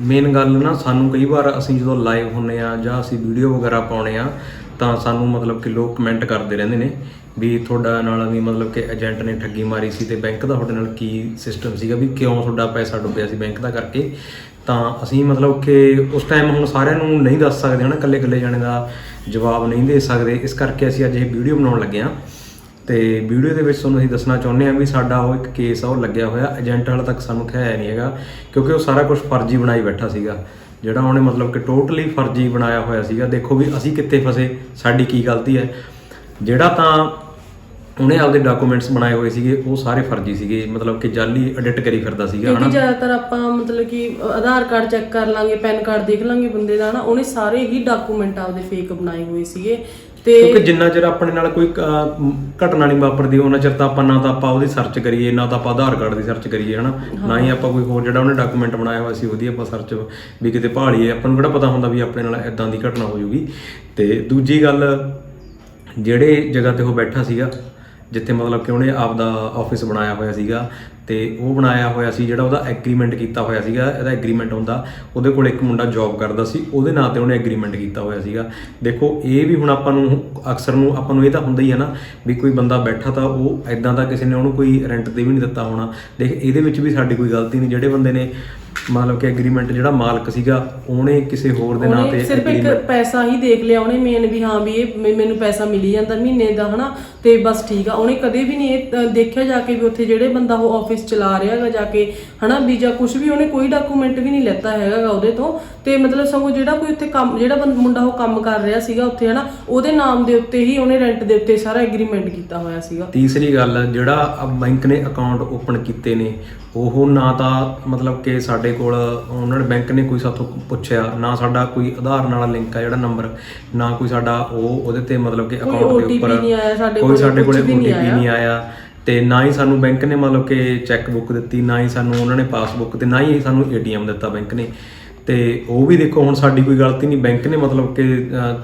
Main ਗੱਲ ਨਾ ਸਾਨੂੰ ਕਈ ਵਾਰ ਅਸੀਂ ਜਦੋਂ ਲਾਈਵ ਹੁੰਨੇ ਆ ਜਾਂ ਅਸੀਂ ਵੀਡੀਓ ਵਗੈਰਾ ਪਾਉਣੇ ਆ, ਤਾਂ ਸਾਨੂੰ ਮਤਲਬ ਕਿ ਲੋਕ ਕਮੈਂਟ ਕਰਦੇ ਰਹਿੰਦੇ ਨੇ ਵੀ ਤੁਹਾਡਾ ਨਾਲ ਵੀ ਮਤਲਬ ਕਿ ਏਜੰਟ ਨੇ ਠੱਗੀ ਮਾਰੀ ਸੀ ਤੇ ਬੈਂਕ ਦਾ ਤੁਹਾਡੇ ਨਾਲ ਕੀ ਸਿਸਟਮ ਸੀਗਾ ਵੀ ਕਿਉਂ ਤੁਹਾਡਾ ਪੈਸਾ ਡੁੱਬਿਆ ਸੀ ਬੈਂਕ ਦਾ ਕਰਕੇ। ਤਾਂ ਅਸੀਂ ਮਤਲਬ ਕਿ ਉਸ ਟਾਈਮ ਹੁਣ ਸਾਰਿਆਂ ਨੂੰ ਨਹੀਂ ਦੱਸ ਸਕਦੇ ਹਨਾ ਇਕੱਲੇ ਇਕੱਲੇ ਜਾਣੇ ਦਾ ਜਵਾਬ ਨਹੀਂ ਦੇ ਸਕਦੇ। ਇਸ ਕਰਕੇ ਅਸੀਂ ਅੱਜ ਇਹ ਵੀਡੀਓ ਬਣਾਉਣ ਲੱਗੇ ਹਾਂ। ਤੇ ਵੀਡੀਓ ਦੇ ਵਿੱਚ ਤੁਹਾਨੂੰ ਅਸੀਂ ਦੱਸਣਾ ਚਾਹੁੰਦੇ ਹਾਂ ਵੀ ਸਾਡਾ ਉਹ ਇੱਕ ਕੇਸ ਆ ਉਹ ਲੱਗਿਆ ਹੋਇਆ। ਏਜੰਟ ਹਾਲੇ ਤੱਕ ਸਾਨੂੰ ਖਿਆਇਆ ਨਹੀਂ ਹੈਗਾ ਕਿਉਂਕਿ ਉਹ ਸਾਰਾ ਕੁਝ ਫਰਜ਼ੀ ਬਣਾਈ ਬੈਠਾ ਸੀਗਾ। ਜਿਹੜਾ ਉਹਨੇ ਮਤਲਬ ਕਿ ਟੋਟਲੀ ਫਰਜ਼ੀ ਬਣਾਇਆ ਹੋਇਆ ਸੀਗਾ। ਦੇਖੋ ਵੀ ਅਸੀਂ ਕਿੱਥੇ ਫਸੇ ਸਾਡੀ ਕੀ ਗਲਤੀ ਹੈ। ਜਿਹੜਾ ਤਾਂ ਉਹਨੇ ਆਪਦੇ ਡਾਕੂਮੈਂਟਸ ਬਣਾਏ ਹੋਏ ਸੀਗੇ ਉਹ ਸਾਰੇ ਫਰਜ਼ੀ ਸੀਗੇ। ਮਤਲਬ ਕਿ ਜਾਲੀ ਐਡਿਟ ਕਰੀ ਫਿਰਦਾ ਸੀਗਾ ਕਿਉਂਕਿ ਹਨਾ? ਜ਼ਿਆਦਾਤਰ ਆਪਾਂ ਮਤਲਬ ਕਿ ਆਧਾਰ ਕਾਰਡ ਚੈੱਕ ਕਰ ਲਾਂਗੇ ਪੈਨ ਕਾਰਡ ਦੇਖ ਲਾਂਗੇ ਬੰਦੇ ਦਾ ਨਾ ਉਹਨੇ ਸਾਰੇ ਹੀ ਡਾਕੂਮੈਂਟ ਆਪਦੇ ਫੇਕ ਬਣਾਏ ਹੋਏ ਸੀਗੇ। ਤੇ ਕਿਉਂਕਿ ਜਿੰਨਾ ਚਿਰ ਆਪਣੇ ਨਾਲ ਕੋਈ ਅਹ, ਘਟਨਾ ਨਹੀਂ ਵਾਪਰਦੀ ਉਹਨਾਂ ਚਿਰ ਤਾਂ ਆਪਾਂ ਨਾ ਤਾਂ ਆਪਾਂ ਉਹਦੀ ਸਰਚ ਕਰੀਏ ਨਾ ਤਾਂ ਆਪਾਂ ਆਧਾਰ ਕਾਰਡ ਦੀ ਸਰਚ ਕਰੀਏ ਹਨਾ? ਨਾ ਹੀ ਆਪਾਂ ਕੋਈ ਹੋਰ ਜਿਹੜਾ ਉਹਨੇ ਡਾਕੂਮੈਂਟ ਬਣਾਇਆ ਹੋਇਆ ਸੀ ਉਹਦੀ ਆਪਾਂ ਸਰਚ ਵੀ ਕਿਤੇ ਭਾਲੀਏ ਆਪਾਂ ਨੂੰ ਕਿਹੜਾ ਪਤਾ ਹੁੰਦਾ ਵੀ ਆਪਣੇ ਨਾਲ ਐਦਾਂ ਦੀ ਘਟਨਾ ਹੋ ਜੂਗੀ? ਤੇ ਦੂਜੀ ਗੱਲ ਜਿਹੜੇ ਜਗ੍ਹਾ ਤੇ ਉਹ ਬੈਠਾ ਸੀਗਾ ਜਿੱਥੇ ਮਤਲਬ ਕਿ ਉਹਨੇ ਆਪਦਾ ਆਫਿਸ ਬਣਾਇਆ ਹੋਇਆ ਸੀਗਾ ਤੇ ਉਹ ਬਣਾਇਆ ਹੋਇਆ ਸੀ, ਜਿਹੜਾ ਉਹਦਾ ਐਗਰੀਮੈਂਟ ਕੀਤਾ ਹੋਇਆ ਸੀਗਾ, ਇਹਦਾ ਐਗਰੀਮੈਂਟ ਹੁੰਦਾ, ਉਹਦੇ ਕੋਲ ਇੱਕ ਮੁੰਡਾ ਜੌਬ ਕਰਦਾ ਸੀ, ਉਹਦੇ ਨਾਂ ਤੇ ਉਹਨੇ ਐਗਰੀਮੈਂਟ ਕੀਤਾ ਹੋਇਆ ਸੀਗਾ। ਦੇਖੋ, ਇਹ ਵੀ ਹੁਣ ਆਪਾਂ ਨੂੰ ਅਕਸਰ ਨੂੰ, ਆਪਾਂ ਨੂੰ ਇਹ ਤਾਂ ਹੁੰਦਾ ਹੀ ਹੈ ਨਾ, ਵੀ ਕੋਈ ਬੰਦਾ ਬੈਠਾ ਤਾਂ ਉਹ ਐਦਾਂ ਦਾ ਕਿਸੇ ਨੇ ਉਹਨੂੰ ਕੋਈ ਰੈਂਟ ਤੇ ਵੀ ਨਹੀਂ ਦਿੱਤਾ ਹੋਣਾ। ਦੇਖ, ਇਹਦੇ ਵਿੱਚ ਵੀ ਸਾਡੀ ਕੋਈ ਗਲਤੀ ਨਹੀਂ, ਜਿਹੜੇ ਬੰਦੇ ਨੇ ਮਤਲਬ ਕਿ ਐਗਰੀਮੈਂਟ ਜਿਹੜਾ ਮਾਲਕ ਸੀਗਾ ਉਹਨੇ ਕਿਸੇ ਹੋਰ ਦੇ ਨਾਂ ਉਹਨੇ ਤੇ ਸਿਰਫ ਇੱਕ ਪੈਸਾ ਹੀ ਦੇਖ ਲਿਆ ਉਹਨੇ ਮੇਨ ਵੀ ਹਾਂ ਵੀ ਇਹ ਮੈ- ਮੈਨੂੰ ਪੈਸਾ ਮਿਲੀ ਜਾਂਦਾ ਮਹੀਨੇ ਦਾ ਹਨਾ? ਤੇ ਬਸ ਠੀਕ ਆ। ਉਹਨੇ ਕਦੇ ਵੀ ਨਹੀਂ ਇਹ ਅ, ਦੇਖਿਆ ਜਾ ਕੇ ਵੀ ਉੱਥੇ ਜਿਹੜੇ ਬੰਦਾ ਉਹ ਆਫਿਸ ਚਲਾ ਰਿਹਾ ਹੈਗਾ ਜਾ ਕੇ ਹਨਾ? ਵੀ ਜਾਂ ਕੁਝ ਵੀ ਉਹਨੇ ਕੋਈ ਡਾਕੂਮੈਂਟ ਵੀ ਨਹੀਂ ਲੈਤਾ ਹੈਗਾ ਗਾ ਉਹਦੇ ਤੋਂ। ਤੇ ਮਤਲਬ ਸਗੋਂ ਜਿਹੜਾ ਕੋਈ ਉੱਥੇ ਕੰਮ ਜਿਹੜਾ ਬੰਦ- ਮੁੰਡਾ ਉਹ ਕੰਮ ਕਰ ਰਿਹਾ ਸੀਗਾ ਉੱਥੇ ਹਨਾ ਉਹਦੇ ਨਾਮ ਦੇ ਉੱਤੇ ਹੀ ਉਹਨੇ ਰੈਂਟ ਦੇ ਉੱਤੇ ਸਾਰਾ ਐਗਰੀਮੈਂਟ ਕੀਤਾ ਹੋਇਆ ਸੀਗਾ। ਤੀਸਰੀ ਗੱਲ ਜਿਹੜਾ ਬੈਂਕ ਨੇ ਅਕਾਊਂਟ ਓਪਨ ਕੀਤੇ ਨੇ ਉਹ ਨਾ ਤਾਂ ਮਤਲਬ ਕਿ ਸਾਡੇ ਕੋਲ ਉਹਨਾਂ ਨੇ ਬੈਂਕ ਨੇ ਕੋਈ ਸਾਥੋਂ ਪੁੱਛਿਆ ਨਾ ਸਾਡਾ ਕੋਈ ਆਧਾਰ ਨਾਲ ਲਿੰਕ ਆ ਜਿਹੜਾ ਨੰਬਰ ਨਾ ਕੋਈ ਸਾਡਾ ਉਹ ਉਹਦੇ ਤੇ ਮਤਲਬ ਕਿ ਅਕਾਊਂਟ ਦੇ ਉੱਪਰ ਕੋਈ ਸਾਡੇ ਕੋਲੇ OTP ਨਹੀਂ ਆਇਆ। ਤੇ ਨਾ ਹੀ ਸਾਨੂੰ ਬੈਂਕ ਨੇ ਮਤਲਬ ਕਿ ਚੈੱਕ ਬੁੱਕ ਦਿੱਤੀ ਨਾ ਹੀ ਸਾਨੂੰ ਉਹਨਾਂ ਨੇ ਪਾਸਬੁੱਕ ਤੇ ਨਾ ਹੀ ਸਾਨੂੰ ਏਟੀਐਮ ਦਿੱਤਾ ਬੈਂਕ ਨੇ। ਤੇ ਉਹ ਵੀ ਦੇਖੋ ਹੁਣ ਸਾਡੀ ਕੋਈ ਗਲਤੀ ਨਹੀਂ ਬੈਂਕ ਨੇ ਮਤਲਬ ਕਿ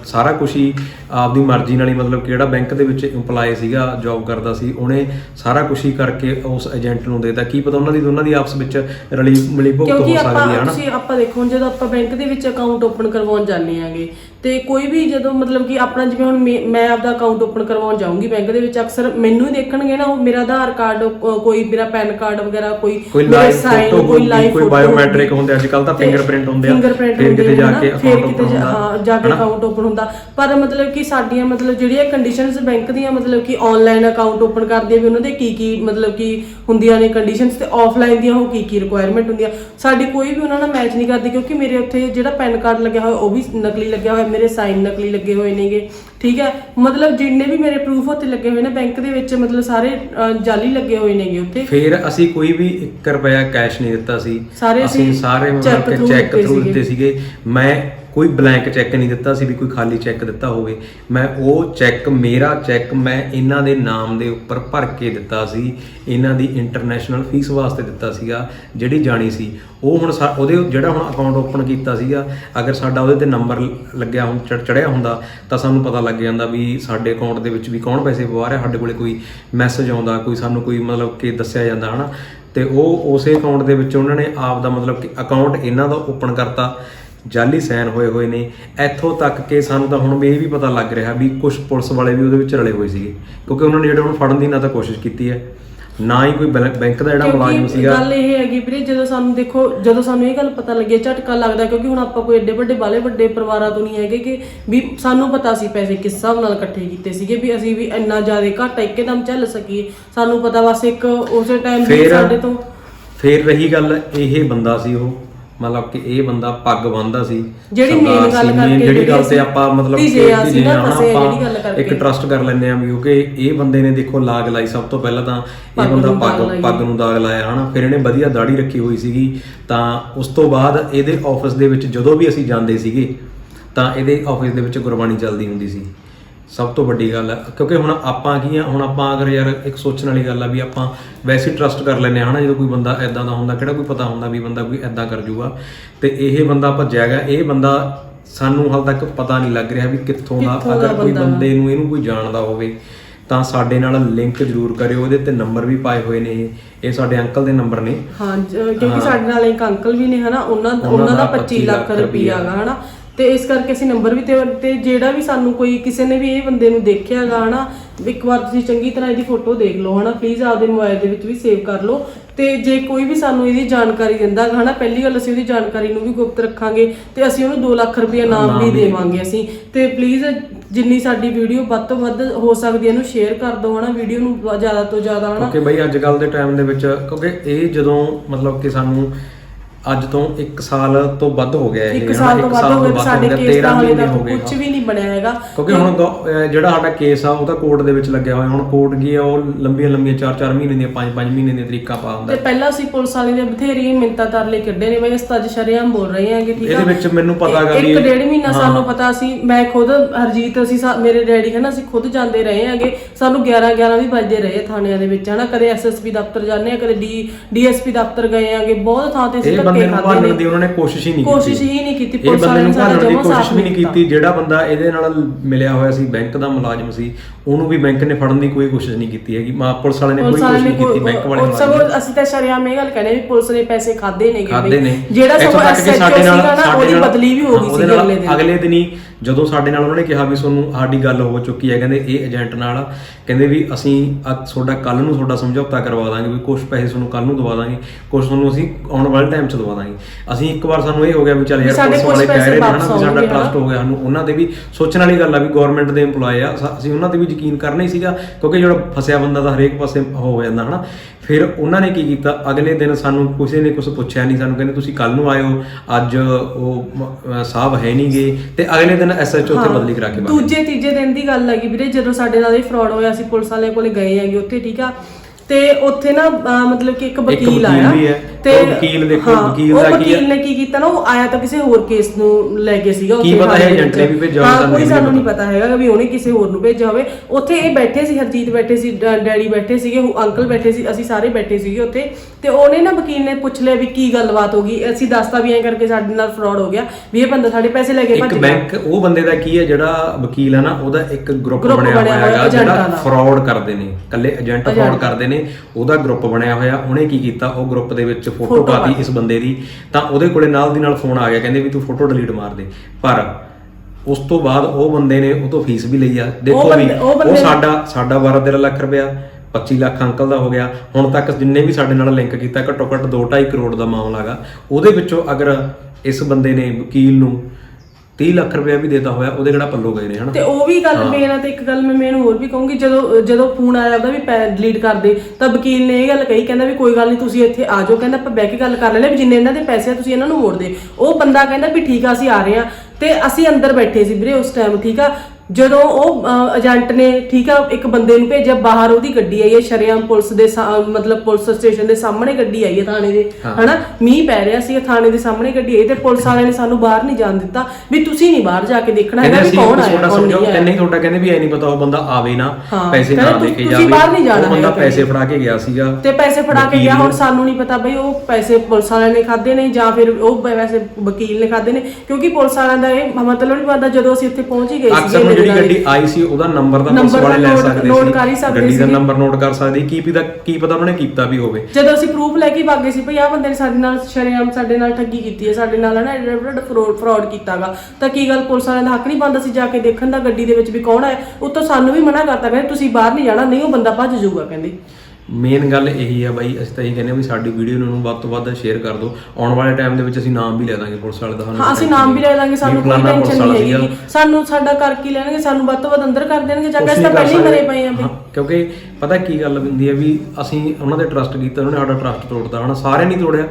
ਸਾਰਾ ਕੁਝ ਹੀ ਆਪਦੀ ਮਰਜ਼ੀ ਨਾਲ ਹੀ ਮਤਲਬ ਕਿ ਜਿਹੜਾ ਬੈਂਕ ਦੇ ਵਿੱਚ EMPLOYE ਸੀਗਾ ਜੌਬ ਕਰਦਾ ਸੀ ਉਹਨੇ ਸਾਰਾ ਕੁਝ ਹੀ ਕਰਕੇ ਉਸ ਏਜੰਟ ਨੂੰ ਦੇਤਾ। ਕੀ ਪਤਾ ਉਹਨਾਂ ਦੀ ਦੋਨਾਂ ਦੀ ਆਪਸ ਵਿੱਚ ਰਲੀ ਮਿਲੀ ਭੁਗਤ ਹੋ ਕਿਉਂਕਿ ਸਕਦੀ ਹੈ ਆਪਾਂ ਹਨਾ? ਤੁਸੀਂ ਆਪਾਂ ਦੇਖੋ ਜਦੋਂ ਆਪਾਂ ਬੈਂਕ ਦੇ ਵਿੱਚ ਅਕਾਊਂਟ ਓਪਨ ਕਰਵਾਉਣ ਜਾਂਦੇ ਆਂਗੇ ਤੇ ਕੋਈ ਵੀ ਜਦੋਂ ਮਤਲਬ ਕਿ ਆਪਣਾ ਜਿਵੇਂ ਹੁਣ ਮੇ- ਮੈਂ ਆਪਦਾ ਅਕਾਊਂਟ ਓਪਨ ਕਰਵਾਉਣ ਜਾਊਂਗੀ ਬੈਂਕ ਦੇ ਵਿੱਚ ਅਕਸਰ ਮੈਨੂੰ ਹੀ ਦੇਖਣਗੇ ਨਾ ਉਹ ਮੇਰਾ ਆਧਾਰ ਕਾਰਡ ਕੋਈ ਮੇਰਾ ਪੈਨ ਕਾਰਡ ਵਗੈਰਾ ਕੋਈ ਕੋਈ ਮੇਰੇ live sign, ਕੋਈ ਹੋਊਗੀ, live ਕੋਈ photo biometric ਹੋਊਗੀ। ਹੁੰਦੇ, ਅੱਜ-ਕੱਲ੍ਹ ਤਾਂ ਤੇ fingerprint ਹੁੰਦੇ ਆ, fingerprint ਫਿਰ ਹੁੰਦੇ ਕਿਤੇ ਜਾ ਹਨਾ, ਕੇ ਫਿਰ ਕਿਤੇ ਜਾ- ਹੁੰਦਾ, ਹਾਂ, ਜਾ ਕੇ? ਅਕਾਊਂਟ ਓਪਨ ਹੁੰਦਾ ਪਰ ਮਤਲਬ ਕਿ ਸਾਡੀਆਂ ਮਤਲਬ ਜਿਹੜੀਆਂ ਕੰਡੀਸ਼ਨਸ ਬੈਂਕ ਦੀਆਂ ਮਤਲਬ ਕਿ ਆਨਲਾਈਨ ਅਕਾਊਂਟ ਓਪਨ ਕਰਦੇ ਆ ਵੀ ਉਹਨਾਂ ਦੇ ਕੀ ਕੀ ਮਤਲਬ ਕਿ ਹੁੰਦੀਆਂ ਨੇ ਕੰਡੀਸ਼ਨਸ ਤੇ ਆਫਲਾਈਨ ਦੀਆਂ ਉਹ ਕੀ ਕੀ ਰਿਕੁਆਇਰਮੈਂਟ ਹੁੰਦੀਆਂ ਸਾਡੀ ਕੋਈ ਵੀ ਉਹਨਾਂ ਨਾਲ ਮੈਚ ਨਹੀਂ ਕਰਦੀ ਕਿਉਂਕਿ ਮੇਰੇ ਉੱਥੇ ਜਿਹੜਾ ਪੈਨ ਕਾਰਡ ਲੱਗਿਆ ਹੋਇਆ ਉਹ ਵੀ ਨਕਲੀ ਲੱਗਿਆ ਹੋਇਆ ਮੇਰੇ ਸਾਈਨ ਨਕਲੀ ਲੱਗੇ ਹੋਏ ਨੇਗੇ। ਠੀਕ ਹੈ? ਮਤਲਬ ਜਿੰਨੇ ਵੀ ਮੇਰੇ ਪ੍ਰੂਫ ਉੱਤੇ ਲੱਗੇ ਹੋਏ ਨੇ ਬੈਂਕ ਦੇ ਵਿੱਚ ਮਤਲਬ ਸਾਰੇ ਜਾਲੀ ਲੱਗੇ ਹੋਏ ਨੇਗੇ ਉੱਥੇ। ਫਿਰ ਅਸੀਂ ਕੋਈ ਵੀ 1 ਰੁਪਿਆ ਕੈਸ਼ ਨਹੀਂ ਦਿੱਤਾ ਸੀ। ਸਾਰੇ ਅਸੀਂ ਸਾਰੇ check ਮਤਲਬ ਕਿ through ਚੈੱਕ ਦਿੱਤੇ ਥਰੂ। ਦਿੱਤੇ ਸੀਗੇ। ਮੈਂ ਕੋਈ ਬਲੈਂਕ ਚੈੱਕ ਨਹੀਂ ਦਿੱਤਾ ਸੀ ਵੀ ਕੋਈ ਖਾਲੀ ਚੈੱਕ ਦਿੱਤਾ ਹੋਵੇ। ਮੈਂ ਉਹ ਚੈੱਕ ਮੇਰਾ ਚੈੱਕ ਮੈਂ ਇਹਨਾਂ ਦੇ ਨਾਮ ਦੇ ਉੱਪਰ ਭਰ ਕੇ ਦਿੱਤਾ ਸੀ। ਇਹਨਾਂ ਦੀ ਇੰਟਰਨੈਸ਼ਨਲ ਫੀਸ ਵਾਸਤੇ ਦਿੱਤਾ ਸੀਗਾ, ਜਿਹੜੀ ਜਾਣੀ ਸੀ। ਉਹ ਹੁਣ ਸਾ- ਉਹਦੇ ਜਿਹੜਾ ਹੁਣ ਅਕਾਊਂਟ ਓਪਨ ਕੀਤਾ ਸੀਗਾ, ਅਗਰ ਸਾਡਾ ਉਹਦੇ ਤੇ ਨੰਬਰ ਲੱਗਿਆ ਹੁਣ ਚੜਿਆ ਹੁੰਦਾ, ਤਾਂ ਸਾਨੂੰ ਪਤਾ ਲੱਗ ਜਾਂਦਾ ਵੀ ਸਾਡੇ ਅਕਾਊਂਟ ਦੇ ਵਿੱਚ ਵੀ ਕੌਣ ਪੈਸੇ ਪਵਾ ਰਿਹਾ, ਸਾਡੇ ਕੋਲੇ ਕੋਈ ਮੈਸੇਜ ਆਉਂਦਾ, ਕੋਈ ਸਾਨੂੰ ਕੋਈ ਮਤਲਬ ਕਿ ਦੱਸਿਆ ਜਾਂਦਾ, ਹਨਾ? ਤੇ ਉਹ ਉਸੇ ਅਕਾਊਂਟ ਦੇ ਵਿੱਚ ਉਹਨਾਂ ਨੇ ਆਪ ਦਾ ਮਤਲਬ ਕਿ ਅਕਾਊਂਟ ਇਹਨਾਂ ਦਾ ਓਪਨ ਕਰਤਾ। ਜਾਲੀ ਸਾਈਨ ਹੋਏ ਹੋਏ ਨੇ ਇੱਥੋਂ ਤੱਕ ਕਿ ਸਾਨੂੰ ਤਾਂ ਹੁਣ ਇਹ ਵੀ ਪਤਾ ਲੱਗ ਰਿਹਾ ਵੀ ਕੁਝ ਪੁਲਿਸ ਵਾਲੇ ਵੀ ਉਹਦੇ ਵਿੱਚ ਰਲੇ ਹੋਏ ਸੀਗੇ ਕਿਉਂਕਿ ਉਹਨਾਂ ਨੇ ਜਿਹੜਾ ਉਹਨੂੰ ਫੜਨ ਦੀ ਨਾ ਤਾਂ ਕੋਸ਼ਿਸ਼ ਕੀਤੀ ਹੈ ਨਾ ਹੀ ਕੋਈ ਬੈਂਕ ਦਾ ਜਿਹੜਾ ਮੁਲਾਜ਼ਮ ਸੀਗਾ। ਗੱਲ ਇਹ ਹੈਗੀ ਵੀਰੇ ਜਦੋਂ ਸਾਨੂੰ ਦੇਖੋ ਜਦੋਂ ਸਾਨੂੰ ਇਹ ਗੱਲ ਪਤਾ ਲੱਗਿਆ ਝਟਕਾ ਲੱਗਦਾ ਕਿਉਂਕਿ ਹੁਣ ਆਪਾਂ ਕੋਈ ਏਡੇ ਵੱਡੇ ਬਾਲੇ ਵੱਡੇ ਪਰਿਵਾਰਾਂ ਤੋਂ ਨਹੀਂ ਹੈਗੇ ਕਿ ਵੀ ਸਾਨੂੰ ਪਤਾ ਸੀ ਪੈਸੇ ਕਿਸ ਹਿਸਾਬ ਨਾਲ ਇਕੱਠੇ ਕੀਤੇ ਸੀਗੇ ਵੀ ਅਸੀਂ ਵੀ ਇੰਨਾ ਜ਼ਿਆਦਾ ਘਾਟਾ ਇੱਕਦਮ ਚੱਲ ਸਕੀਏ ਸਾਨੂੰ ਪਤਾ ਬਸ ਇੱਕ ਉਸੇ ਟਾਈਮ ਵੀ ਸਾਡੇ ਤੋਂ ਫੇਰ ਰਹੀ ਗੱਲ ਇਹ ਬੰਦਾ ਸੀ ਉਹ ਮਤਲਬ ਕਿ ਇਹ ਬੰਦਾ ਪੱਗ ਬੰਨਦਾ ਸੀ ਜਿਹੜੀ ਸਰਦਾਰ ਗੱਲ ਕਰਕੇ ਜਿਹੜੀ ਗੱਲ ਤੇ ਅਸੀਂ ਆਪਾਂ ਮਤਲਬ ਧੀਜੇ ਆ ਧੀਜੇ ਸੀ ਨਾ, ਫਸੇ ਜਿਹੜੀ ਗੱਲ ਕਰਕੇ। ਇੱਕ ਟਰਸਟ ਕਰ ਲੈਂਦੇ ਆ ਵੀ ਕਿਉਂਕਿ ਇਹ ਬੰਦੇ ਨੇ ਦੇਖੋ ਲਾਗ ਲਾਈ ਸਭ ਤੋਂ ਪਹਿਲਾਂ ਤਾਂ ਇਹ ਬੰਦਾ ਪੱਗ। ਪੱਗ ਨੂੰ ਦਾਗ ਲਾਇਆ ਹਨਾ ਫਿਰ ਇਹਨੇ ਵਧੀਆ ਦਾੜੀ ਰੱਖੀ ਹੋਈ ਸੀਗੀ ਤਾਂ ਉਸ ਤੋਂ ਬਾਅਦ ਇਹਦੇ ਆਫਿਸ ਦੇ ਵਿੱਚ ਜਦੋਂ ਵੀ ਅਸੀਂ ਜਾਂਦੇ ਸੀਗੇ ਤਾਂ ਇਹਦੇ ਆਫਿਸ ਦੇ ਵਿੱਚ ਗੁਰਬਾਣੀ ਚੱਲਦੀ ਹੁੰਦੀ ਸੀ ਸਭ ਤੋਂ ਵੱਡੀ ਗੱਲ ਹੈ ਕਿਉਂਕਿ ਹੁਣ ਆਪਾਂ ਕੀ ਆ ਹੁਣ ਆਪਾਂ ਅਗਰ ਯਾਰ ਇੱਕ ਸੋਚਣ ਵਾਲੀ ਗੱਲ ਆ ਵੀ ਆਪਾਂ ਵੈਸੇ ਟਰਸਟ ਕਰ ਲੈਨੇ ਆ ਹਨਾ ਜਦੋਂ ਕੋਈ ਬੰਦਾ ਐਦਾਂ ਦਾ ਹੁੰਦਾ ਕਿਹੜਾ ਕੋਈ ਪਤਾ ਹੁੰਦਾ ਵੀ ਬੰਦਾ ਕੋਈ ਐਦਾਂ ਕਰ ਜੂਗਾ। ਤੇ ਇਹ ਬੰਦਾ ਭੱਜਿਆ ਗਿਆ ਇਹ ਬੰਦਾ ਸਾਨੂੰ ਹਾਲ ਤੱਕ ਪਤਾ ਨਹੀਂ ਲੱਗ ਰਿਹਾ ਵੀ ਕਿੱਥੋਂ ਦਾ ਅਗਰ ਕੋਈ ਬੰਦਾ। ਨੂੰ ਇਹਨੂੰ ਕੋਈ ਜਾਣਦਾ ਹੋਵੇ ਤਾਂ ਸਾਡੇ ਨਾਲ ਲਿੰਕ ਜ਼ਰੂਰ ਕਰਿਓ ਉਹਦੇ ਤੇ ਨੰਬਰ ਵੀ ਪਾਏ ਹੋਏ ਨੇ ਇਹ। ਸਾਡੇ ਅੰਕਲ ਦੇ ਨੰਬਰ ਨੇ। ਹਾਂ ਕਿਉਂਕਿ ਸਾਡੇ ਨਾਲ ਇੱਕ ਅੰਕਲ ਵੀ ਨੇ ਹਨਾ ਉਹਨਾਂ ਉਹਨਾਂ ਦਾ 25 ਲੱਖ ਰੁਪਈਆ ਹੈਗਾ ਹਨਾ। ਤੇ ਇਸ ਕਰਕੇ ਅਸੀਂ ਨੰਬਰ ਵੀ ਤੇ ਤੇ ਜਿਹੜਾ ਵੀ ਸਾਨੂੰ ਕੋਈ ਕਿਸੇ ਨੇ ਵੀ ਇਹ ਬੰਦੇ ਨੂੰ ਦੇਖਿਆ ਹੈਗਾ ਹਨਾ ਇੱਕ ਵਾਰ ਤੁਸੀਂ ਚੰਗੀ ਤਰ੍ਹਾਂ ਇਹਦੀ ਫੋਟੋ ਦੇਖ ਲਓ ਹਨਾ ਪਲੀਜ਼ ਆਪਦੇ ਮੋਬਾਈਲ ਦੇ ਵਿੱਚ ਵੀ ਸੇਵ ਕਰ ਲਓ। ਤੇ ਜੇ ਕੋਈ ਵੀ ਸਾਨੂੰ ਇਹਦੀ ਜਾਣਕਾਰੀ ਦਿੰਦਾ ਹਨਾ ਪਹਿਲੀ ਗੱਲ ਅਸੀਂ ਉਹਦੀ ਜਾਣਕਾਰੀ ਨੂੰ ਵੀ ਗੁਪਤ ਰੱਖਾਂਗੇ ਤੇ ਅਸੀਂ ਉਹਨੂੰ 2 ਲੱਖ ਰੁਪਈਆ ਨਾਮ ਵੀ ਦੇਵਾਂਗੇ ਅਸੀਂ। ਤੇ ਪਲੀਜ਼ ਜਿੰਨੀ ਸਾਡੀ ਵੀਡੀਓ ਵੱਧ ਤੋਂ ਵੱਧ ਹੋ ਸਕਦੀ ਹੈ ਇਹਨੂੰ ਸ਼ੇਅਰ ਕਰ ਦਿਓ ਹਨਾ ਵੀਡੀਓ ਨੂੰ ਜ਼ਿਆਦਾ ਤੋਂ ਜ਼ਿਆਦਾ ਹਨਾ। ਕਿਉਂਕਿ ਬਈ ਅੱਜ ਕੱਲ ਦੇ ਟਾਈਮ ਦੇ ਵਿੱਚ ਕਿਉਂਕਿ ਇਹ ਜਦੋਂ ਮਤਲਬ ਕਿ ਸਾਨੂੰ ਅੱਜ ਤੋਂ 1 ਸਾਲ ਤੋਂ ਵੱਧ ਹੋ ਗਿਆ ਇਹ ਇੱਕ ਹਨਾ, ਸਾਲ ਤੋਂ ਵੱਧ ਹੋ ਗਿਆ, ਸਾਡੇ ਕੇਸ 13 ਦਾ ਹਾਲੇ ਮਹੀਨੇ ਤੱਕ ਕੁਝ ਵੀ ਨਹੀਂ ਬਣਿਆ ਹੈਗਾ। ਕਿਉਂਕਿ ਹੁਣ ਜਿਹੜਾ ਸਾਡਾ ਕੇਸ ਆ ਉਹ ਤਾਂ ਕੋਰਟ ਦੇ ਵਿੱਚ ਲੱਗਿਆ ਹੋਇਆ। ਹੁਣ ਕੋਰਟ ਕੀ ਆ ਉਹ ਲੰਬੀਆਂ ਲੰਬੀਆਂ 4-4 ਮਹੀਨੇ ਦੀਆਂ 5-5 ਮਹੀਨੇ ਦੀਆਂ ਤਰੀਕਾਂ ਪਾ ਹੁੰਦਾ ਤੇ ਪਹਿਲਾਂ ਅਸੀਂ ਪੁਲਿਸ ਵਾਲੇ ਨੇ ਬਥੇਰੀ ਮਿੰਤਾ ਤਰਲੇ ਕੱਢੇ ਨੇ ਬਈ ਅਸੀਂ ਤਾਂ ਸ਼ਰੇਆਮ ਬੋਲ ਰਹੇ ਹਾਂਗੇ ਠੀਕ ਆ? ਇਹਦੇ ਵਿੱਚ ਮੈਨੂੰ ਪਤਾ ਗਾ ਵੀ ਇੱਕ ਡੇਢ ਮਹੀਨਾ ਸਾਨੂੰ ਪਤਾ ਸੀ ਮੈਂ ਖੁਦ ਹਰਜੀਤ ਅਸੀਂ ਮੇਰੇ ਡੈਡੀ ਹਨਾ ਅਸੀਂ ਖੁਦ ਜਾਂਦੇ ਰਹੇ ਹਾਂਗੇ। ਸਾਨੂੰ 11 11 ਵੀ ਵੱਜਦੇ ਰਹੇ ਥਾਣਿਆਂ ਦੇ ਵਿੱਚ ਹਨਾ? ਕਦੇ ਐਸਐਸਪੀ ਦਫ਼ਤਰ ਜਾਂਦੇ ਆ ਕਦੇ ਡੀ ਡੀਐਸਪੀ ਦਫ਼ਤਰ ਗਏ ਆਂਗੇ ਬਹੁਤ ਥਾਂ ਤੇ ਅਸੀਂ ਬੰਦੇ ਨੂੰ ਭਾਲਣ ਨੇ ਦੀ ਉਹਨਾਂ ਨੇ ਕੋਸ਼ਿਸ਼ ਹੀ ਨਹੀਂ ਕੀਤੀ। ਕੋਸ਼ਿਸ਼ ਹੀ ਨਹੀਂ ਕੀਤੀ ਪੁਲਿਸ ਵਾਲਿਆਂ ਨੂੰ ਨੇ ਸਾਡਾ ਜਮਾਂ ਕੋਸ਼ਿਸ਼ ਵੀ ਨਹੀਂ ਕੀਤੀ। ਜਿਹੜਾ ਬੰਦਾ ਇਹਦੇ ਨਾਲ ਮਿਲਿਆ ਹੋਇਆ ਸੀ ਬੈਂਕ ਦਾ ਮੁਲਾਜ਼ਮ ਸੀ ਉਹਨੂੰ ਵੀ ਬੈਂਕ ਨੇ ਫੜਨ ਦੀ ਕੋਈ ਕੋਸ਼ਿਸ਼ ਨਹੀਂ ਕੀਤੀ ਹੈਗੀ। ਮਾ ਪੁਲਿਸ ਵਾਲਿਆਂ ਨੇ ਕੋਈ ਕੋਸ਼ਿਸ਼ ਵਾਲਿਆਂ ਨਹੀਂ ਨੇ ਕੀਤੀ ਬੈਂਕ ਵਾਲੇ ਉਹ ਮੁਲਾਜ਼ਮ ਸਗੋਂ ਅਸੀਂ ਤਾਂ ਸ਼ਰਿਆਮ ਇਹ ਗੱਲ ਕਹਿੰਦੇ ਵੀ ਪੁਲਿਸ ਨੇ ਪੈਸੇ ਖਾਦੇ ਨੇਗੇ ਖਾਦੇ ਨੇ। ਜਿਹੜਾ ਐਸਐਚਓ ਸਾਡੇ ਨਾਲ ਨਾ ਉਹਦੀ ਨਾਲ- ਬਦਲੀ ਵੀ ਹੋ ਗਈ ਸੀ ਅਗਲੇ ਦਿਨ। ਅਗਲੇ ਦਿਨ ਹੀ ਜਦੋਂ ਸਾਡੇ ਨਾਲ ਉਹਨਾਂ ਨੇ ਕਿਹਾ ਵੀ ਤੁਹਾਨੂੰ ਸਾਡੀ ਗੱਲ ਹੋ ਚੁੱਕੀ ਹੈ ਕਹਿੰਦੇ ਇਹ ਏਜੰਟ ਨਾਲ ਕਹਿੰਦੇ ਵੀ ਅਸੀਂ ਤੁਹਾਡਾ ਕੱਲ ਨੂੰ ਤੁਹਾਡਾ ਸਮਝੌਤਾ ਕਰਵਾ ਦਾਂਗੇ ਵੀ ਕੁਝ ਪੈਸੇ ਤੁਹਾਨੂੰ ਕੱਲ ਨੂੰ ਦਵਾ ਦਾਂਗੇ। ਕੁਝ ਤੁਹਾਨੂੰ ਅਸੀਂ ਆਉਣ ਵਾਲੇ ਟਾਈਮ 'ਚ ਦਵਾ ਦਾਂਗੇ ਅਸੀਂ ਇੱਕ ਵਾਰ ਸਾਨੂੰ ਇਹ ਹੋ ਗਿਆ ਵੀ ਚੱਲ ਯਾਰ ਪੁਲਿਸ ਵਾਲੇ ਕਹਿ ਰਹੇ ਨੇ ਹਨਾ ਸਾਡਾ। ਟਰਸਟ ਹੋ ਗਿਆ ਸਾਨੂੰ। ਉਹਨਾਂ ਤੇ ਵੀ ਸੋਚਣ ਵਾਲੀ ਗੱਲ ਆ ਵੀ ਗਵਰਨਮੈਂਟ ਦੇ EMPLOYE ਆ। ਅਸੀਂ ਉਹਨਾਂ ਤੇ ਵੀ ਯਕੀਨ ਕਰਨਾ ਹੀ ਸੀਗਾ ਕਿਉਂਕਿ ਜਿਹੜਾ ਫਸਿਆ ਬੰਦਾ ਤਾਂ ਹਰੇਕ ਪਾਸੇ ਹੋ ਜਾਂਦਾ ਹਨਾ। ਫਿਰ ਉਹਨਾਂ ਨੇ ਕੀ ਕੀਤਾ? ਅਗਲੇ ਦਿਨ ਸਾਨੂੰ ਕਿਸੇ ਨੇ ਕੁਝ ਪੁੱਛਿਆ ਨਹੀਂ। ਸਾਨੂੰ ਕਹਿੰਦੇ ਤੁਸੀਂ ਕੱਲ ਨੂੰ ਆਇਓ। ਅੱਜ ਉਹ ਸਾਹਿਬ ਹੈ ਨਹੀਂਗੇ ਤੇ ਅਗਲੇ ਦਿਨ ਐਸਐਚਓ ਉੱਥੇ ਬਦਲੀ ਕਰਾ ਕੇ ਦੂਜੇ ਤੀਜੇ ਦਿਨ ਦੀ ਗੱਲ ਹੈਗੀ ਵੀਰੇ। ਜਦੋਂ ਸਾਡੇ ਨਾਲ ਇਹ ਫਰਾਡ ਹੋਇਆ ਅਸੀਂ ਪੁਲਿਸ ਵਾਲਿਆਂ ਕੋਲੇ ਗਏ ਹੈਗੇ ਉੱਥੇ ਠੀਕ ਆ? ਤੇ ਉੱਥੇ ਨਾ ਮਤਲਬ ਕਿ ਇੱਕ ਵਕੀਲ ਆਇਆ। ਉਹ ਵਕੀਲ ਦੇਖੋ, ਹਾਂ, ਵਕੀਲ ਉਹ ਦਾ ਕੀ ਹੈ? ਵਕੀਲ ਨੇ ਕੀ ਕੀਤਾ ਨਾ ਉਹ ਆਇਆ ਤਾਂ ਕਿਸੇ ਹੋਰ ਕੇਸ ਨੂੰ ਲੈ ਕੇ ਸੀਗਾ ਕੀ ਉੱਥੇ ਪਤਾ ਇਹ ਦੇ ਏਜੰਟ ਨੇ ਵਿੱਚ। ਵੀ ਭੇਜਿਆ ਹੋਵੇ, ਹਾਂ, ਸਾਨੂੰ ਕੋਈ ਨਹੀਂ ਸਾਨੂੰ ਨਹੀਂ ਪਤਾ। ਹੈਗਾ ਵੀ ਉਹਨੇ ਕਿਸੇ ਹੋਰ ਨੂੰ ਭੇਜਿਆ ਹੋਵੇ ਉੱਥੇ ਇਹ ਬੈਠੇ ਸੀ ਹਰਜੀਤ ਬੈਠੇ ਸੀ ਡ- ਡੈਡੀ ਬੈਠੇ ਸੀਗੇ ਉਹ ਅੰਕਲ ਬੈਠੇ ਸੀ ਅਸੀਂ ਸਾਰੇ ਬੈਠੇ ਸੀਗੇ ਉੱਥੇ ਤੇ ਉਹਨੇ ਨਾ ਵਕੀਲ ਨੇ ਪੁੱਛ ਲਿਆ ਵੀ ਕੀ ਗੱਲਬਾਤ ਹੋ ਗਈ ਅਸੀਂ ਦੱਸਤਾ ਵੀ ਐਂ ਕਰਕੇ ਸਾਡੇ ਨਾਲ ਫਰਾਡ ਹੋ ਗਿਆ ਵੀ ਇਹ ਬੰਦਾ ਸਾਡੇ ਪੈਸੇ ਲੈ ਕੇ ਭੱਜ ਇੱਕ ਗਿਆ ਬੈਂਕ ਉਹ ਬੰਦੇ ਦਾ ਕੀ ਹੈ ਜਿਹੜਾ ਵਕੀਲ ਹੈ ਨਾ ਉਹਦਾ ਇੱਕ ਗਰੁੱਪ Group ਬਣਿਆ ਬਣਿਆ ਹੋਇਆ ਹੈਗਾ ਜਿਹੜਾ ਦਾ। ਫਰਾਡ ਕਰਦੇ ਨੇ ਕੱਲੇ ਏਜੰਟ। ਫਰਾਡ ਕਰਦੇ ਨੇ ਉਹਦਾ ਗਰੁੱਪ ਬਣਿਆ ਹੋਇਆ ਉਹਨੇ ਕੀ ਕੀਤਾ ਉਹ ਗਰੁੱਪ ਦੇ ਵਿੱਚ ਫੋਟੋ ਪਾਤੀ ਇਸ ਬੰਦੇ ਦੀ ਤਾਂ ਉਹਦੇ ਕੋਲੇ ਨਾਲ ਦੀ ਨਾਲ ਫੋਨ ਆ ਗਿਆ ਕਹਿੰਦੇ ਵੀ ਤੂੰ ਫੋਟੋ ਡਿਲੀਟ ਮਾਰ ਦੇ। ਪਰ ਉਸ ਤੋਂ ਬਾਅਦ ਉਹ ਬੰਦੇ ਨੇ ਉਹ ਤੋਂ ਫੀਸ ਵੀ ਲਈ ਆ। ਦੇਖੋ ਵੀ ਉਹ ਸਾਡਾ ਸਾਡਾ 12 13 ਲੱਖ ਰੁਪਇਆ 25 ਲੱਖ ਅੰਕਲ ਦਾ ਹੋ ਗਿਆ। ਹੁਣ ਤੱਕ ਜਿੰਨੇ ਵੀ ਸਾਡੇ ਨਾਲ ਲਿੰਕ ਕੀਤਾ ਘੱਟੋ ਘੱਟ 2.5 ਕਰੋੜ ਦਾ ਮਾਮਲਾ ਹੈਗਾ। ਉਹਦੇ ਵਿੱਚੋਂ ਅਗਰ ਇਸ ਬੰਦੇ ਨੇ ਵਕੀਲ ਨੂੰ 30 ਲੱਖ ਰੁਪਇਆ ਵੀ ਦੇਤਾ ਹੋਇਆ ਉਹਦੇ ਕਿਹੜਾ ਪੱਲੋ ਗਏ ਨੇ ਹਨਾ? ਤੇ ਉਹ ਵੀ ਗੱਲ ਮੇਨ ਆ ਤੇ ਇੱਕ ਗੱਲ ਮੈਂ ਮੈਨੂੰ ਹੋਰ ਵੀ ਕਹੂੰਗੀ ਜਦੋਂ ਜਦੋਂ ਫੋਨ ਆਇਆ ਉਹਦਾ ਵੀ ਡਿਲੀਟ ਕਰ ਦੇ ਤਾਂ ਵਕੀਲ ਨੇ ਇਹ ਗੱਲ ਕਹੀ ਕਹਿੰਦਾ ਵੀ ਕੋਈ ਗੱਲ ਨਹੀਂ ਤੁਸੀਂ ਇੱਥੇ ਆ ਜਾਓ ਕਹਿੰਦਾ ਆਪਾਂ ਬਹਿ ਕੇ ਗੱਲ ਕਰ ਲੈਣੇ ਵੀ ਜਿੰਨੇ ਇਹਨਾਂ ਦੇ ਪੈਸੇ ਆ ਤੁਸੀਂ ਇਹਨਾਂ ਨੂੰ ਮੋੜ ਦੇ। ਉਹ ਬੰਦਾ ਕਹਿੰਦਾ ਵੀ ਠੀਕ ਆ ਅਸੀਂ ਆ ਰਹੇ ਆ ਤੇ ਅਸੀਂ ਅੰਦਰ ਬੈਠੇ ਸੀ ਵੀਰੇ ਉਸ ਟਾਈਮ ਠੀਕ ਆ? ਜਦੋਂ ਉਹ ਏਜੰਟ ਨੇ ਠੀਕ ਆ ਇੱਕ ਬੰਦੇ ਨੂੰ ਭੇਜਿਆ ਬਾਹਰ ਉਹਦੀ ਗੱਡੀ ਆਈ ਹੈ ਸ਼ਰਿਆਮ ਪੁਲਿਸ ਦੇ ਸਾ- ਮਤਲਬ ਪੁਲਿਸ ਸਟੇਸ਼ਨ ਦੇ ਸਾਹਮਣੇ ਗੱਡੀ ਆਈ ਹੈ ਥਾਣੇ ਦੇ ਹਨਾ? ਮੀਂਹ ਪੈ ਰਿਹਾ ਸੀ ਥਾਣੇ ਦੇ ਸਾਹਮਣੇ ਗੱਡੀ ਆਈ ਤੇ ਪੁਲਿਸ ਵਾਲਿਆਂ ਨੇ ਸਾਨੂੰ ਬਾਹਰ ਨਹੀਂ ਜਾਣ ਦਿੱਤਾ ਵੀ ਤੁਸੀਂ ਨਹੀਂ ਬਾਹਰ ਜਾ ਕੇ ਦੇਖਣਾ ਕਹਿੰਦੇ ਹੈਗਾ ਵੀ ਅਸੀਂ ਕੌਣ ਆਇਆ ਤੁਹਾਡਾ ਕੌਣ ਸਮਝੋ ਨਹੀਂ ਆਇਆ। ਕਹਿੰਦੇ ਤੁਹਾਡਾ ਕਹਿੰਦੇ ਵੀ ਐ ਨਹੀਂ ਪਤਾ ਉਹ ਬੰਦਾ ਆਵੇ ਨਾ ਹਾਂ, ਪੈਸੇ ਨਾ ਕਹਿੰਦੇ ਦੇ ਕੇ ਤੁਸੀਂ ਜਾਵੇ। ਬਾਹਰ ਨਹੀਂ ਜਾਣਾ ਉਹ ਬੰਦਾ ਹੈਗਾ। ਪੈਸੇ ਫੜਾ ਕੇ ਗਿਆ ਸੀਗਾ। ਤੇ ਪੈਸੇ ਫੜਾ ਕੇ ਗਿਆ ਹੁਣ ਸਾਨੂੰ ਨਹੀਂ ਪਤਾ ਬਈ ਉਹ ਪੈਸੇ ਪੁਲਿਸ ਵਾਲਿਆਂ ਨੇ ਖਾਦੇ ਨੇ ਜਾਂ ਫਿਰ ਉਹ ਪੈਸੇ ਵਕੀਲ ਨੇ ਖਾਦੇ ਨੇ ਕਿਉਂਕਿ ਪੁਲਿਸ ਵਾਲਿਆਂ ਦਾ ਇਹ ਮਤਲਬ ਨਹੀਂ ਪਤਾ ਜਦੋਂ ਅਸੀਂ ਇੱਥੇ ਪਹੁੰਚ ਹੀ ਗਏ ਅਕਸਰ ਨੂੰ ਜਿਹੜੀ ਗੱਡੀ ਆਈ ਸੀ ਉਹਦਾ ਨੰਬਰ ਤਾਂ ਪੁਲਿਸ ਵਾਲੇ ਲੈ ਸਕਦੇ ਸੀ। ਗੱਡੀ ਦਾ। ਨੰਬਰ ਨੋਟ ਕਰ ਸਕਦੇ ਕੀ ਪਤਾ ਕੀ ਪਤਾ ਉਹਨਾਂ ਨੇ ਕੀਤਾ ਵੀ ਹੋਵੇ। ਜਦੋਂ ਅਸੀਂ ਪ੍ਰੂਫ ਲੈ ਕੇ ਭਾਗੇ ਸੀ ਭਈ ਆਹ ਬੰਦੇ ਨੇ ਸਾਡੇ ਨਾਲ ਸ਼ਰੇਆਮ ਸਾਡੇ ਨਾਲ ਠੱਗੀ ਕੀਤੀ ਹੈ ਸਾਡੇ ਨਾਲ ਨਾ ਫਰਾਡ ਫਰਾਡ ਕੀਤਾਗਾ। ਤਾਂ ਕੀ ਗੱਲ ਪੁਲਿਸ ਵਾਲਿਆਂ ਦਾ ਹੱਕ ਨਹੀਂ ਬਣਦਾ ਸੀ ਜਾ ਕੇ ਦੇਖਣ ਦਾ ਗੱਡੀ ਦੇ ਵਿੱਚ ਵੀ ਕੌਣ ਹੈ ਉੱਤੋਂ ਸਾਨੂੰ ਵੀ ਮਨਾ ਕਰਤਾ ਕਹਿੰਦੇ ਤੁਸੀਂ ਬਾਹਰ ਨਹੀਂ ਜਾਣਾ ਨਹੀਂ ਉਹ ਬੰਦਾ ਭੱਜ ਜਾਊਗਾ ਕਹਿੰਦੇ। ਮੇਨ ਗੱਲ ਇਹੀ ਆ ਬਾਈ ਅਸੀਂ ਤਾਂ ਇਹ ਕਹਿੰਦੇ ਆ ਵੀ ਸਾਡੀ ਵੀਡੀਓ ਨੂੰ ਵੱਧ ਤੋਂ ਵੱਧ ਸ਼ੇਅਰ ਕਰ ਦਿਓ ਆਉਣ ਵਾਲੇ ਟਾਈਮ ਦੇ ਵਿੱਚ ਅਸੀਂ ਨਾਮ ਵੀ ਲੈ ਦਾਂਗੇ ਪੁਲਿਸ ਵਾਲੇ ਦਾ ਸਾਨੂੰ ਹਾਂ ਅਸੀਂ ਨਾਮ ਵੀ ਲੈ ਲਾਂਗੇ ਸਾਨੂੰ ਕੋਈ ਟੈਨਸ਼ਨ ਨਹੀਂ। ਹੈਗੀ ਸਾਨੂੰ ਸਾਡਾ ਕਰ ਕੀ ਲੈਣਗੇ ਸਾਨੂੰ ਵੱਧ ਤੋਂ ਵੱਧ ਅੰਦਰ ਕਰ ਦੇਣਗੇ ਜਾਂ ਕਿ ਅਸੀਂ ਤਾਂ ਪਹਿਲਾਂ ਹੀ ਮਰੇ। ਪਏ ਆਂ ਵੀ ਕਿਉਂਕਿ ਪਤਾ ਕੀ ਗੱਲ ਹੁੰਦੀ ਹੈ ਵੀ ਅਸੀਂ ਉਹਨਾਂ ਦੇ ਟਰਸਟ ਕੀਤਾ ਉਹਨਾਂ ਨੇ ਸਾਡਾ ਟਰਸਟ ਤੋੜਤਾ ਹਨਾ ਸਾਰੇ ਨਹੀਂ ਤੋੜਿਆ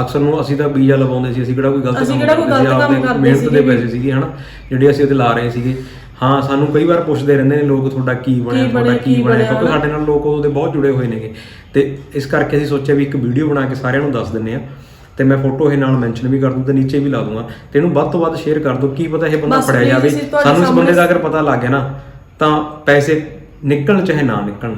ਅਕਸਰ ਨੂੰ ਅਸੀਂ ਤਾਂ ਵੀਜ਼ਾ ਲਵਾਉਂਦੇ ਸੀ ਅਸੀਂ ਕਿਹੜਾ ਕੋਈ ਗਲਤ ਅਸੀਂ ਕੰਮ ਕਿਹੜਾ ਕੋਈ ਕਰਦੇ ਸੀ, ਗਲਤ ਕੰਮ ਕਰਦੇ ਮਿਹਨਤ ਦੇ। ਪੈਸੇ ਸੀਗੇ ਹਨਾ ਜਿਹੜੇ ਅਸੀਂ ਉਹਦੇ ਲਾ ਰਹੇ ਸੀਗੇ ਹਾਂ ਸਾਨੂੰ ਕਈ ਵਾਰ ਪੁੱਛਦੇ ਰਹਿੰਦੇ ਨੇ ਲੋਕ ਤੁਹਾਡਾ ਕੀ ਬਣਿਆ ਤੁਹਾਡਾ ਕੀ ਬਣਿਆ ਕਿਉਂਕਿ। ਸਾਡੇ ਨਾਲ ਲੋਕ ਉਹਦੇ ਬਹੁਤ ਜੁੜੇ ਹੋਏ ਨੇਗੇ। ਤੇ ਇਸ ਕਰਕੇ ਅਸੀਂ ਸੋਚਿਆ ਵੀ ਇੱਕ ਵੀਡੀਓ ਬਣਾ ਕੇ ਸਾਰਿਆਂ ਨੂੰ ਦੱਸ ਦਿੰਨੇ ਆ ਤੇ ਮੈਂ ਫੋਟੋ ਇਹ ਨਾਲ ਮੈਂਸ਼ਨ ਵੀ ਕਰ ਦੂੰ ਤੇ ਨੀਚੇ ਵੀ ਲਾ ਦੂੰਗਾ। ਤੇ ਇਹਨੂੰ ਵੱਧ ਤੋਂ ਵੱਧ ਸ਼ੇਅਰ ਕਰ ਦਿਓ ਕੀ ਪਤਾ ਇਹ ਬੰਦਾ ਫੜਿਆ ਜਾਵੇ। ਸਾਨੂੰ ਇਸ ਬੰਦੇ ਦਾ ਅਗਰ ਪਤਾ ਲੱਗ ਗਿਆ ਨਾ ਤਾਂ ਪੈਸੇ ਨਿਕਲਣ ਚਾਹੇ ਨਾ ਨਿਕਲਣ।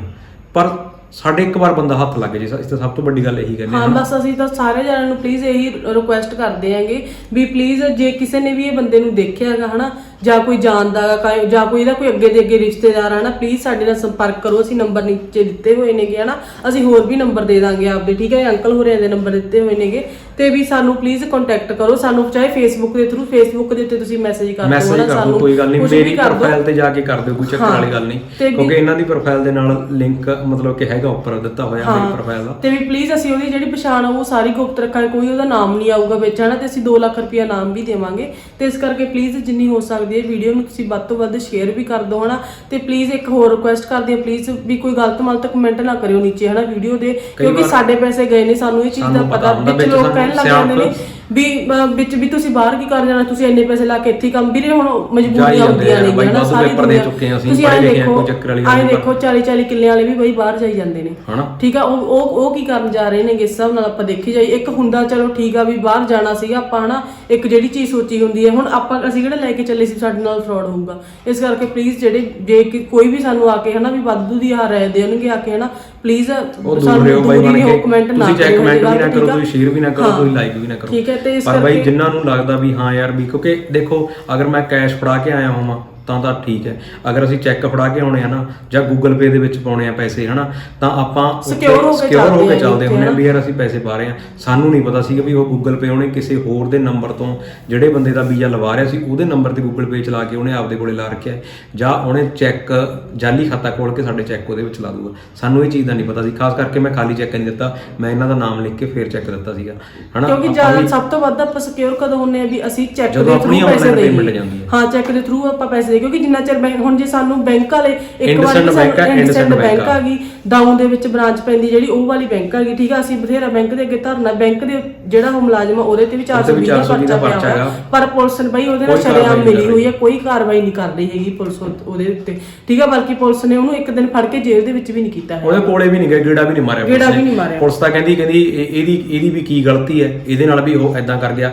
ਪਰ ਸਾਡੇ ਇੱਕ ਵਾਰ ਬੰਦਾ ਹੱਥ ਲੱਗ ਜੇ ਇਸ ਤੋਂ ਸਭ ਤੋਂ ਵੱਡੀ ਗੱਲ ਇਹੀ ਕਹਿੰਦੇ ਹਾਂ ਹਾਂ ਬਸ ਅਸੀਂ ਤਾਂ ਸਾਰੇ ਜਣਾਂ ਨੂੰ ਪਲੀਜ਼ ਇਹੀ ਰਿਕੁਐਸਟ ਕਰਦੇ ਆਂਗੇ ਵੀ ਪਲੀਜ਼ ਜੇ ਕਿਸੇ ਨੇ ਵੀ ਇਹ ਬੰਦੇ ਨੂੰ ਦੇਖਿਆ ਹੈਗਾ ਹਨਾ ਜਾਂ ਕੋਈ ਜਾਣਦਾ ਗਾ, ਕਾ- ਜਾਂ ਕੋਈ ਇਹਦਾ ਕੋਈ ਅੱਗੇ ਦੇ ਅੱਗੇ ਰਿਸ਼ਤੇਦਾਰ ਆ ਨਾ ਪਲੀਜ਼ ਸਾਡੇ ਨਾਲ ਸੰਪਰਕ ਕਰੋ ਅਸੀਂ ਨੰਬਰ ਨੀਚੇ ਦਿੱਤੇ ਹੋਏ ਨੇਗੇ ਹਨਾ ਅਸੀਂ ਹੋਰ ਵੀ ਨੰਬਰ ਦੇ ਦਾਂਗੇ ਆਪਦੇ ਠੀਕ ਹੈ ਅੰਕਲ ਹੋਰਿਆਂ ਦੇ ਨੰਬਰ ਦਿੱਤੇ ਹੋਏ ਨੇਗੇ ਤੇ ਵੀ ਸਾਨੂੰ ਪਲੀਜ਼ ਕੰਟੈਕਟ ਕਰੋ ਸਾਨੂੰ ਚਾਹੇ ਫੇਸਬੁੱਕ ਦੇ ਥਰੂ ਫੇਸਬੁੱਕ ਦੇ ਉੱਤੇ ਤੁਸੀਂ ਮੈਸੇਜ ਕਰ ਦਿਓ ਮੈਸੇਜ ਹਨਾ ਕਰ ਦਿਓ ਕੋਈ ਗੱਲ ਨਹੀਂ ਕੁਛ ਵੀ ਮੇਰੀ ਕਰ ਦਿਓ। ਪ੍ਰੋਫਾਈਲ ਤੇ ਜਾ ਕੇ ਕਰ ਦਿਓ ਕੋਈ ਚੱਕਰ ਹਾਂ। ਵਾਲੀ ਗੱਲ ਨਹੀਂ ਵੀ- ਕਿਉਂਕਿ ਇਹਨਾਂ ਦੀ ਪ੍ਰੋਫਾਈਲ ਦੇ ਨਾਲ ਲਿੰਕ ਮਤਲਬ ਕਿ ਹੈਗਾ ਉੱਪਰ ਦਿੱਤਾ ਹੋਇਆ ਮੇਰੀ ਪ੍ਰੋਫਾਈਲ ਦਾ ਤੇ ਵੀ ਪਲੀਜ਼ ਅਸੀਂ ਉਹਦੀ ਜਿਹੜੀ ਪਛਾਣ ਆ ਉਹ ਸਾਰੀ ਗੁਪਤ ਰੱਖਾਂਗੇ ਕੋਈ ਉਹਦਾ ਨਾਮ ਨਹੀਂ ਆਊਗਾ ਵਿੱਚ ਹਨਾ ਤੇ ਅਸੀਂ 2 ਲੱਖ ਰੁਪਇਆ ਨਾਮ ਵੀ ਦੇਵਾਂਗੇ ਤੇ ਇਸ ਕਰਕੇ ਪਲੀਜ਼ ਜਿੰਨੀ ਹੋ ਸਕਦੀ ਹੈ ਵੀਡੀਓ ਨੂੰ ਤੁਸੀਂ ਵੱਧ ਤੋਂ ਵੱਧ ਸ਼ੇਅਰ ਵੀ ਕਰ ਦਿਓ ਹਨਾ? ਤੇ ਪਲੀਜ਼ ਇੱਕ ਹੋਰ ਰਿਕੁਐਸਟ ਕਰਦੇ ਹਾਂ ਪਲੀਜ਼ ਵੀ ਕੋਈ ਗਲਤ ਮਲਤ ਕਮੈਂਟ ਨਾ ਕਰਿਓ ਨੀਚੇ ਹਨਾ ਵੀਡੀਓ ਦੇ ਕਿਉਂਕਿ ਸਾਡੇ ਪੈਸੇ ਗਏ ਨੇ ਸਾਨੂੰ ਇਹ ਚੀਜ਼ ਦਾ ਪਤਾ ਵਿੱਚ ਲੋਕ ਕਹਿਣ ਲੱਗ ਜਾਂਦੇ ਨੇ ਵੀ ਅਹ, ਵਿੱਚ ਵੀ ਤੁਸੀਂ ਬਾਹਰ ਕੀ ਕਰ ਜਾਣਾ? ਤੁਸੀਂ ਇੰਨੇ ਪੈਸੇ ਲਾ ਕੇ ਇੱਥੇ ਹੀ ਕੰਮ ਵੀਰੇ ਹੁਣ ਜਾਈ ਮਜਬੂਰੀਆਂ ਜਾਂਦੇ ਹੁੰਦੀਆਂ ਆ, ਨੇ ਬਾਈ, ਸਾਰੀ ਪੇਪਰ ਦੇ ਦੁਨੀਆ ਚੁੱਕੇ ਹਾਂ ਅਸੀਂ, ਤੁਸੀਂ ਪੜ੍ਹੇ ਆਏ ਲਿਖੇ ਹਾਂ, ਦੇਖੋ ਕੋਈ ਚੱਕਰ ਵਾਲੀ ਗੱਲ ਆਏ ਨਹੀਂ। ਦੇਖੋ 40 40 ਕਿੱਲੇ ਵਾਲੇ ਵੀ ਬਈ ਬਾਹਰ ਜਾਈ ਜਾਂਦੇ ਨੇ। ਹਨਾ? ਠੀਕ ਆ? ਉਹ ਉਹ ਉਹ ਕੀ ਕਰਨ ਜਾ ਰਹੇ ਨੇਗੇ? ਇਸ ਹਿਸਾਬ ਨਾਲ ਆਪਾਂ ਦੇਖੀ ਜਾਈ ਇੱਕ ਹੁੰਦਾ ਚਲੋ ਠੀਕ ਆ ਵੀ ਬਾਹਰ ਜਾਣਾ ਸੀਗਾ ਆਪਾਂ ਹਨਾ? ਇੱਕ ਜਿਹੜੀ ਚੀਜ਼ ਸੋਚੀ ਹੁੰਦੀ ਹੈ। ਹੁਣ ਆਪਾਂ ਅਸੀਂ ਕਿਹੜਾ ਲੈ ਕੇ ਚੱਲੇ ਸੀ ਸਾਡੇ ਨਾਲ ਫਰਾਡ ਹੋਊਗਾ? ਇਸ ਕਰਕੇ ਪਲੀਜ਼ ਜਿਹੜੇ ਜੇ ਕਿ ਕੋਈ ਵੀ ਸਾਨੂੰ ਆ ਕੇ ਹਨਾ ਵੀ ਵਾਧੂ ਦੀ ਆ ਰਾਏ ਦੇਣਗੇ ਆ ਕੇ ਹਨਾ? ਪਲੀਜ਼ ਉਹ ਦੂਰ ਰਹੋ ਬਾਈ ਬਣ ਕੇ ਕਮੈਂਟ ਨਾ ਤੁਸੀਂ ਚਾਹੇ ਕਮੈਂਟ ਵੀ ਨਾ ਕਰੋ? ਤੁਸੀਂ ਸ਼ੇਅਰ ਵੀ ਨਾ ਕਰੋ। ਤੁਸੀਂ ਲਾਈਕ ਵੀ ਨਾ ਕਰੋ ਠੀਕ ਹੈ ਤੇ ਇਸ ਪਰ ਬਾਈ ਕਰਕੇ ਜਿਨ੍ਹਾਂ ਨੂੰ ਲੱਗਦਾ ਵੀ ਹਾਂ ਯਾਰ ਵੀ ਕਿਉਂਕਿ ਦੇਖੋ ਅਗਰ ਮੈਂ ਕੈਸ਼ ਫੜਾ ਕੇ ਆਇਆ ਹੋਵਾਂ ਤਾਂ ਤਾਂ ਠੀਕ ਹੈ। ਅਗਰ ਅਸੀਂ ਚੈੱਕ ਫੜਾ ਕੇ ਆਉਣੇ ਆ ਨਾ ਜਾਂ ਗੂਗਲ ਪੇ ਦੇ ਵਿੱਚ ਪਾਉਣੇ ਆ ਪੈਸੇ ਹਨਾ ਤਾਂ ਆਪਾਂ Secure ਹੋ ਕੇ ਸਿਕਿਉਰ ਹੋ ਕੇ ਚੱਲਦੇ ਹੁੰਦੇ ਆ। ਵੀ ਯਾਰ ਅਸੀਂ ਪੈਸੇ ਪਾ ਰਹੇ ਆ। ਸਾਨੂੰ ਨਹੀਂ ਪਤਾ ਸੀਗਾ ਵੀ ਉਹ ਗੂਗਲ ਪੇ ਉਹਨੇ ਕਿਸੇ ਹੋਰ ਦੇ ਨੰਬਰ ਤੋਂ ਜਿਹੜੇ ਬੰਦੇ ਦਾ ਵੀਜ਼ਾ ਲਵਾ ਰਿਹਾ ਸੀ ਉਹਦੇ ਨੰਬਰ ਤੇ ਗੂਗਲ ਪੇ ਚਲਾ ਕੇ ਉਹਨੇ ਆਪਦੇ ਕੋਲੇ ਲਾ ਰੱਖਿਆ। ਜਾਂ ਉਹਨੇ ਚੈੱਕ ਜਾਲੀ ਖਾਤਾ ਖੋਲ ਕੇ ਸਾਡੇ ਚੈੱਕ ਉਹਦੇ ਵਿੱਚ ਲਾ ਦੂਗਾ। ਸਾਨੂੰ ਇਹ ਚੀਜ਼ ਦਾ ਨਹੀਂ ਪਤਾ ਸੀ। ਖਾਸ ਕਰਕੇ ਮੈਂ ਖਾਲੀ ਚੈੱਕ ਨਹੀਂ ਦਿੱਤਾ। ਮੈਂ ਇਹਨਾਂ ਦਾ ਨਾਮ ਲਿਖ ਕੇ ਫੇਰ ਚੈੱਕ ਦਿੱਤਾ ਸੀਗਾ। ਹਨਾ ਕਿਉਂਕਿ ਜ਼ਿਆਦਾ ਸਭ ਤੋਂ ਵੱਧ ਆਪਾਂ ਸਿਕਿਉਰ ਕਦੋਂ ਹੁੰਨੇ ਆ ਵੀ ਅਸੀਂ ਚੈੱਕ ਦੇ ਥਰੂ ਪੈਸੇ ਦੇਈਏ। ਹੈ। ਚੈੱਕ ਦੇ ਥਰੂ ਆਪਾਂ ਪੈਸੇ ਕਿਉਂਕਿ ਜਿੰਨਾ ਚਿਰ ਬੈਂਕ ਹੁਣ ਜੇ ਸਾਨੂੰ ਬੈਂਕ ਵਾਲੇ ਇੱਕ ਵਾਰ IndusInd bank ਆ, IndusInd ਬੈਂਕ bank ਆ। ਆ ਗਈ ਡਾਊਨ ਦੇ ਵਿੱਚ ਬ੍ਰਾਂਚ ਪੈਂਦੀ ਜਿਹੜੀ ਉਹ ਵਾਲੀ ਬੈਂਕ ਆ ਗਈ ਠੀਕ ਆ ਅਸੀਂ ਬਥੇਰਾ ਬੈਂਕ ਦੇ ਅੱਗੇ ਧਰਨਾ ਬੈਂਕ ਦੇ ਜਿਹੜਾ ਉਹ ਮੁਲਾਜ਼ਮ ਆ ਉਹਦੇ ਤੇ ਵੀ ਉਹਦੇ ਵੀ 420 ਦਾ 420 ਦਾ ਪਰਚਾ ਪਰਚਾ ਪਿਆ ਹੋਇਆ ਹੈਗਾ। ਪਰ ਪੁਲਿਸ ਨੇ ਬਈ ਉਹਦੇ ਨਾਲ ਕੋਈ ਸ਼ਰੇਆਮ ਕਾਰਵਾਈ ਨਹੀਂ ਮਿਲੀ ਕਰ ਹੋਈ ਹੈ ਕੋਈ ਕਾਰਵਾਈ ਨਹੀਂ ਕਰ ਰਹੀ ਹੈਗੀ ਪੁਲਿਸ ਉਹ- ਉਹਦੇ ਉੱਤੇ ਠੀਕ ਆ ਬਲਕਿ ਪੁਲਿਸ ਨੇ ਉਹਨੂੰ ਇੱਕ ਦਿਨ ਫੜ ਕੇ ਜੇਲ੍ਹ ਦੇ ਵਿੱਚ ਵੀ ਨਹੀਂ ਕੀਤਾ ਹੈ ਉਹਦੇ ਕੋਲੇ ਵੀ ਨਹੀਂ ਗਏ ਗੇੜਾ ਵੀ ਨਹੀਂ ਮਾਰਿਆ ਗੇੜਾ ਪੁਲਿਸ ਵੀ ਨੇ। ਨਹੀਂ ਮਾਰਿਆ। ਪੁਲਿਸ ਤਾਂ ਕਹਿੰਦੀ ਕਹਿੰਦੀ ਇਹ- ਇਹਦੀ ਇਹਦੀ ਵੀ ਕੀ ਗਲਤੀ ਹੈ ਇਹਦੇ ਨਾਲ ਵੀ ਉਹ ਐਦਾਂ ਕਰ ਗਿਆ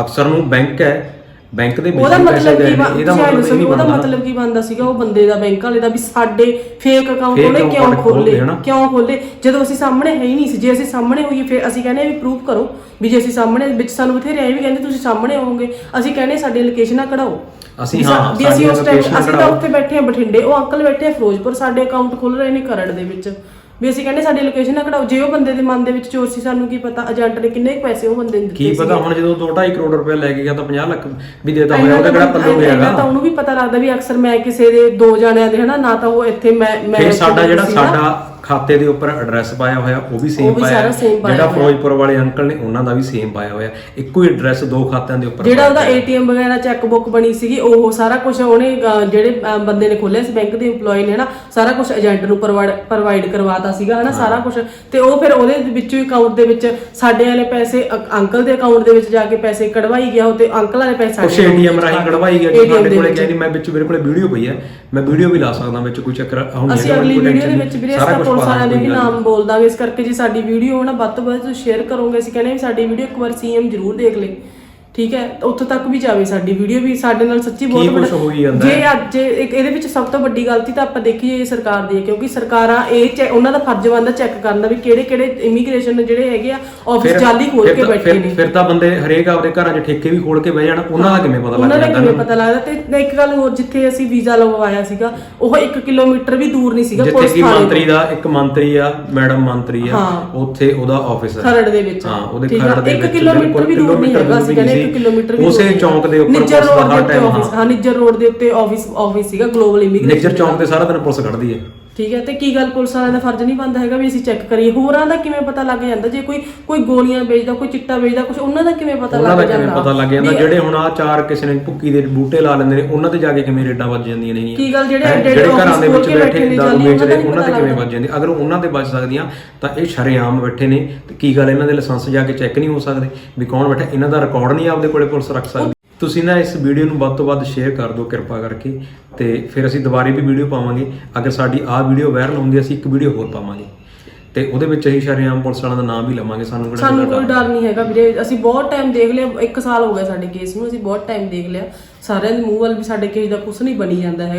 ਅਫਸਰ ਨੂੰ ਬੈਂਕ ਹੈ ਬੈਂਕ ਦੇ ਵਿੱਚ ਉਹਦਾ ਪੈਸੇ ਮਤਲਬ ਗਏ ਕੀ ਨੇ, ਬਣ- ਇਹਦਾ ਮਤਲਬ ਇਹ ਨਹੀਂ ਉਹਦਾ ਬਣਦਾ ਮਤਲਬ ਕੀ ਬਣਦਾ ਸੀਗਾ ਉਹ ਬੰਦੇ ਦਾ ਬੈਂਕ ਵਾਲੇ ਦਾ ਵੀ ਸਾਡੇ ਫੇਕ ਅਕਾਊਂਟ Fake ਉਹਨੇ ਕਿਉਂ ਖੋਲੇ ਹਨਾ? ਕਿਉਂ ਖੋਲੇ ਜਦੋਂ ਅਸੀਂ ਸਾਹਮਣੇ ਹੈ ਹੀ ਨਹੀਂ ਸੀ ਜੇ ਅਸੀਂ ਸਾਹਮਣੇ ਹੋਈਏ ਫਿਰ ਅਸੀਂ ਕਹਿੰਦੇ ਆ ਵੀ ਪ੍ਰੂਫ ਕਰੋ ਵੀ ਜੇ ਅਸੀਂ ਸਾਹਮਣੇ ਵਿੱਚ ਸਾਨੂੰ ਬਥੇਰੇ ਆਏ ਵੀ ਕਹਿੰਦੇ ਤੁਸੀਂ ਸਾਹਮਣੇ ਹੋਵੋਗੇ ਅਸੀਂ ਕਹਿੰਦੇ ਸਾਡੀ ਲੋਕੇਸ਼ਨਾਂ ਕਢਾਓ ਅਸੀਂ ਵੀ ਹਾਂ, ਵੀ ਅਸੀਂ ਸਾਡੀਆਂ ਉਸ ਟਾਈਮ ਅਸੀਂ ਤਾਂ ਕਢਾਓ। ਉੱਥੇ ਬੈਠੇ ਆ ਬਠਿੰਡੇ ਉਹ ਅੰਕਲ ਬੈਠੇ ਆ ਫਿਰੋਜ਼ਪੁਰ ਸਾਡੇ ਅਕਾਊਂਟ ਖੁੱਲ ਰਹੇ ਨੇ ਕਰੜ ਦੇ ਵਿੱਚ ਵੀ ਅਸੀਂ ਕਹਿੰਦੇ ਸਾਡੀ ਲੋਕੇਸ਼ਨ ਨਾ ਕਢਾਓ ਜੇ ਉਹ ਬੰਦੇ ਦੇ ਮਨ ਦੇ ਵਿੱਚ ਚੋਰ ਸੀ ਸਾਨੂੰ ਕੀ ਪਤਾ ਏਜੰਟ ਨੇ ਕਿੰਨੇ ਕੁ ਪੈਸੇ ਉਹ ਬੰਦੇ ਨੂੰ ਦਿੱਤੇ ਕੀ। ਪਤਾ ਹੁਣ ਜਦੋਂ 2.5 ਕਰੋੜ ਰੁਪਏ ਲੈ ਕੇ ਗਿਆ ਤਾਂ 50 ਲੱਖ ਵੀ ਦੇਤਾ ਹੋਇਆ ਉਹਦਾ ਕਿਹੜਾ ਪੱਲੇ ਹੋਇਆਗਾ ਤਾਂ ਉਹਨੂੰ ਵੀ ਪਤਾ ਲੱਗਦਾ ਵੀ ਅਕਸਰ ਮੈਂ ਕਿਸੇ ਦੇ ਦੋ ਜਾਣਿਆਂ ਦੇ ਹਨਾ ਨਾ ਤਾਂ ਉਹ ਇੱਥੇ ਮੈਂ ਮੈਂ ਫਿਰ ਸਾਡਾ ਜਿਹੜਾ। ਸਾਡਾ ਖਾਤੇ ਦੇ ਉੱਪਰ ਐਡਰੈਸ ਪਾਇਆ ਹੋਇਆ ਉਹ ਵੀ ਸੇਮ ਪਾਇਆ ਜਿਹੜਾ। ਫਿਰੋਜ਼ਪੁਰ ਵਾਲੇ ਅੰਕਲ ਨੇ ਉਹਨਾਂ ਦਾ ਵੀ ਸੇਮ ਪਾਇਆ ਹੋਇਆ ਇੱਕੋ ਹੀ ਐਡਰੈਸ ਦੋ ਖਾਤਿਆਂ ਦੇ ਉੱਪਰ ਜਿਹੜਾ ਉਹਦਾ। ਏਟੀਐਮ ਵਗੈਰਾ ਚੈੱਕ ਬੁੱਕ ਬਣੀ ਸੀਗੀ ਉਹ ਸਾਰਾ ਕੁਝ ਉਹਨੇ ਜਿਹੜੇ ਬੰਦੇ ਨੇ ਖੋਲਿਆ ਸੀ ਬੈਂਕ ਦੇ EMPLOYE ਨੇ ਹਨਾ ਸਾਰਾ ਕੁਝ ਏਜੰਟ ਨੂੰ ਪ੍ਰੋਵਾਈਡ ਕਰਵਾਤਾ ਸੀਗਾ ਹਨਾ ਸਾਰਾ ਕੁਝ ਤੇ ਉਹ ਫਿਰ ਉਹਦੇ ਵਿੱਚੋਂ ਅਕਾਊਂਟ ਦੇ ਵਿੱਚ ਸਾਡੇ ਵਾਲੇ ਪੈਸੇ ਅੰਕਲ ਦੇ ਅਕਾਊਂਟ ਦੇ ਵਿੱਚ ਜਾ ਕੇ ਪੈਸੇ ਕਢਵਾਈ ਗਿਆ ਉਹ ਤੇ ਅੰਕਲ ਵਾਲੇ ਪੈਸੇ ਸਾਡੇ account ਏਟੀਐਮ ਰਾਹੀਂ। ਕਢਵਾਈ ਗਿਆ ਦੇ ਕੋਲੇ। ਕਹਿੰਦੀ ਮੈਂ ਵਿੱਚ ਮੇਰੇ ਕੋਲੇ ਵੀਡੀਓ ਪਈ ਹੈ ਮੈਂ ਵੀਡੀਓ ਵੀ ਲਾ ਸਕਦਾ ਵਿੱਚ ਕੋਈ ਚੱਕਰ ਹੁਣ ਅਸੀਂ ਅਗਲੀ ਵੀਡੀਓ ਦੇ ਵਿੱਚ ਵੀਰੇ ਸਾਰਾ ਸਾਰਾ ਪਾ ਵਾਲਿਆਂ ਦੇ ਵੀ ਨਾਮ ਬੋਲ ਦਾਂਗੇ ਇਸ ਕਰਕੇ ਜੇ ਸਾਡੀ ਵੀਡੀਓ ਨਾ ਵੱਧ ਤੋਂ ਵੱਧ ਸ਼ੇਅਰ ਕਰੋਗੇ ਅਸੀਂ ਕਹਿੰਦੇ ਵੀ ਸਾਡੀ ਵੀਡੀਓ ਇੱਕ ਵਾਰ ਸੀਐਮ ਜ਼ਰੂਰ ਦੇਖ ਲੇ ਠੀਕ ਹੈ ਉੱਥੋਂ ਤੱਕ ਵੀ ਜਾਵੇ ਸਾਡੀ ਵੀਡੀਓ ਵੀ ਸਾਡੇ ਨਾਲ ਸੱਚੀ ਬਹੁਤ ਕੀ ਕੁਛ ਹੋਈ ਜਾਂਦਾ ਜੇ ਅੱਜ ਇੱਕ ਇਹਦੇ ਵਿੱਚ ਸਭ ਤੋਂ ਵੱਡੀ ਗਲਤੀ ਤਾਂ ਆਪਾਂ ਦੇਖੀਏ ਇਹ ਸਰਕਾਰ ਦੀ ਹੈ ਕਿਉਂਕਿ ਸਰਕਾਰਾਂ ਇਹ ਚੈ- ਉਹਨਾਂ ਦਾ ਫਰਜ਼ ਬਣਦਾ ਚੈੱਕ ਕਰਨ ਦਾ ਵੀ ਕਿਹੜੇ ਕਿਹੜੇ ਇਮੀਗ੍ਰੇਸ਼ਨ ਜਿਹੜੇ ਹੈਗੇ ਆ ਆਫਿਸ ਜਾਲੀ ਖੋਲ ਫਿਰ ਕੇ ਤਾਂ- ਬੈਠੇ ਫਿਰ- ਨੇ। ਫਿਰ ਤਾਂ ਬੰਦੇ ਹਰੇਕ ਆਪਦੇ ਘਰਾਂ 'ਚ ਠੇਕੇ ਵੀ ਖੋਲ ਕੇ ਬਹਿ ਜਾਣ ਉਹਨਾਂ ਦਾ ਕਿਵੇਂ ਪਤਾ ਉਹਨਾਂ ਲੱਗ ਦਾ ਜਾਂਦਾ ਕਿਵੇਂ ਪਤਾ ਲੱਗਦਾ? ਤੇ ਇੱਕ ਗੱਲ ਹੋਰ ਜਿੱਥੇ ਅਸੀਂ ਵੀਜ਼ਾ ਲਗਵਾਇਆ ਸੀਗਾ ਉਹ 1 ਕਿਲੋਮੀਟਰ ਵੀ ਦੂਰ ਨਹੀਂ ਸੀਗਾ ਜਿੱਥੇ ਪੁਲਿਸ ਕਿ ਥਾਣੇ ਤੋਂ। ਮੰਤਰੀ ਦਾ ਇੱਕ ਮੰਤਰੀ ਆ ਮੈਡਮ ਮੰਤਰੀ ਆ ਹਾਂ। ਉੱਥੇ ਉਹਦਾ ਆਫਿਸ ਹੈ ਖਰੜ ਦੇ ਵਿੱਚ। ਹਾਂ ਉਹਦੇ ਠੀਕ ਆ, ਖਰੜ ਦੇ ਇੱਕ ਵਿੱਚ ਕਿਲੋਮੀਟਰ ਵੀ ਦੂਰ ਨਹੀਂ ਹੈਗਾ ਅਸੀਂ ਕਹਿੰਦੇ 1 ਕਿਲੋਮੀਟਰ ਵੀ ਉਸੇ ਚੌਂਕ ਦੇ ਉੱਪਰ ਨਿੱਜਰ ਪੁਲਿਸ ਦਾ ਰੋਡ ਦੇ ਉੱਤੇ ਆਫਿਸ ਹਾਂ ਨਿੱਜਰ ਰੋਡ ਦੇ ਉੱਤੇ ਆਫਿਸ ਆਫਿਸ ਸੀਗਾ ਗਲੋਬਲ ਇਮੀਗ੍ਰੇਸ਼ਨ ਨਿੱਜਰ ਚੌਂਕ ਤੇ ਸਾਰਾ ਦਿਨ ਪੁਲਿਸ ਖੜਦੀ ਹੈ। ਠੀਕ ਹੈ? ਤੇ ਕੀ ਗੱਲ ਪੁਲਿਸ ਵਾਲਿਆਂ ਦਾ ਫਰਜ਼ ਨਹੀਂ ਬਣਦਾ ਹੈਗਾ ਵੀ ਅਸੀਂ ਚੈੱਕ ਕਰੀਏ? ਹੋਰਾਂ ਦਾ ਕਿਵੇਂ ਪਤਾ ਲੱਗ ਜਾਂਦਾ? ਜੇ ਕੋਈ ਕੋਈ ਗੋਲੀਆਂ ਵੇਚਦਾ ਕੋਈ ਚਿੱਟਾ ਵੇਚਦਾ ਕੁਝ ਉਹਨਾਂ ਦਾ ਕਿਵੇਂ ਪਤਾ ਉਹਨਾਂ ਦਾ ਕਿਵੇਂ ਜਾਂਦਾ? ਪਤਾ ਲੱਗ ਜਾਂਦਾ? ਵੀ ਜਿਹੜੇ ਹੁਣ ਆ ਚਾਰ ਕਿਸੇ ਨੇ ਭੁੱਕੀ ਦੇ ਬੂਟੇ ਲਾ ਲੈਂਦੇ ਨੇ ਉਹਨਾਂ ਤੇ ਜਾ ਕੇ ਕਿਵੇਂ ਰੇਡਾਂ ਵੱਜ ਜਾਂਦੀਆਂ ਨੇ ਕੀ ਗੱਲ ਜਿਹੜੇ- ਹੈਂ? ਜਿਹੜੇ ਘਰਾਂ ਦੇ ਵਿੱਚ ਬੈਠੇ ਦਾਰੂ ਵੇਚਦੇ ਦਾ ਉਹਨਾਂ ਤੇ ਕਿਵੇਂ। ਵੱਜ ਜਾਂਦੀ? ਅਗਰ ਉਹਨਾਂ ਤੇ ਵੱਜ ਸਕਦੀਆਂ ਤਾਂ ਇਹ ਸ਼ਰੇਆਮ ਬੈਠੇ ਨੇ। ਤੇ ਕੀ ਗੱਲ ਇਹਨਾਂ ਦੇ ਲਾਇਸੈਂਸ ਜਾ ਕੇ ਚੈੱਕ ਨਹੀਂ ਹੋ ਸਕਦੇ? ਵੀ ਕੌਣ ਬੈਠਾ? ਇਹਨਾਂ ਦਾ ਰਿਕਾਰਡ ਨਹੀਂ ਆਪਦੇ ਕੋਲੇ ਪੁਲਿਸ ਰੱਖ ਸਕਦੀ। ਤੁਸੀਂ ਨਾ ਇਸ ਵੀਡੀਓ ਨੂੰ ਵੱਧ ਤੋਂ ਵੱਧ ਸ਼ੇਅਰ ਕਰ ਦਿਓ ਕਿਰਪਾ ਕਰਕੇ ਤੇ ਫਿਰ ਅਸੀਂ ਦੁਬਾਰੇ ਵੀ ਵੀਡੀਓ ਪਾਵਾਂਗੇ। ਅਗਰ ਸਾਡੀ ਆਹ ਵੀਡੀਓ ਵਾਇਰਲ ਹੁੰਦੀ ਹੈ, ਅਸੀਂ ਇੱਕ ਵੀਡੀਓ ਹੋਰ ਪਾਵਾਂਗੇ। ਤੇ ਉਹਦੇ ਵਿੱਚ ਅਸੀਂ ਸ਼ਰੇਆਮ ਪੁਲਿਸ ਵਾਲਿਆਂ ਦਾ ਨਾਮ ਵੀ ਲਵਾਂਗੇ ਸਾਨੂੰ ਕਿਹੜਾ ਸਾਨੂੰ ਕੋਈ ਡਰ ਨਹੀਂ ਹੈਗਾ ਵੀਰੇ। ਅਸੀਂ ਬਹੁਤ ਟਾਈਮ ਦੇਖ ਲਿਆ 1 ਸਾਲ ਹੋ ਗਿਆ ਸਾਡੇ ਕੇਸ ਨੂੰ ਅਸੀਂ ਬਹੁਤ ਟਾਈਮ ਦੇਖ ਲਿਆ। ਸਾਰਿਆਂ ਦੇ ਮੂੰਹ ਵੱਲ ਵੀ ਸਾਡੇ ਕੇਸ ਦਾ ਕੁਝ ਨਹੀਂ ਬਣੀ ਜਾਂਦਾ ਹੈ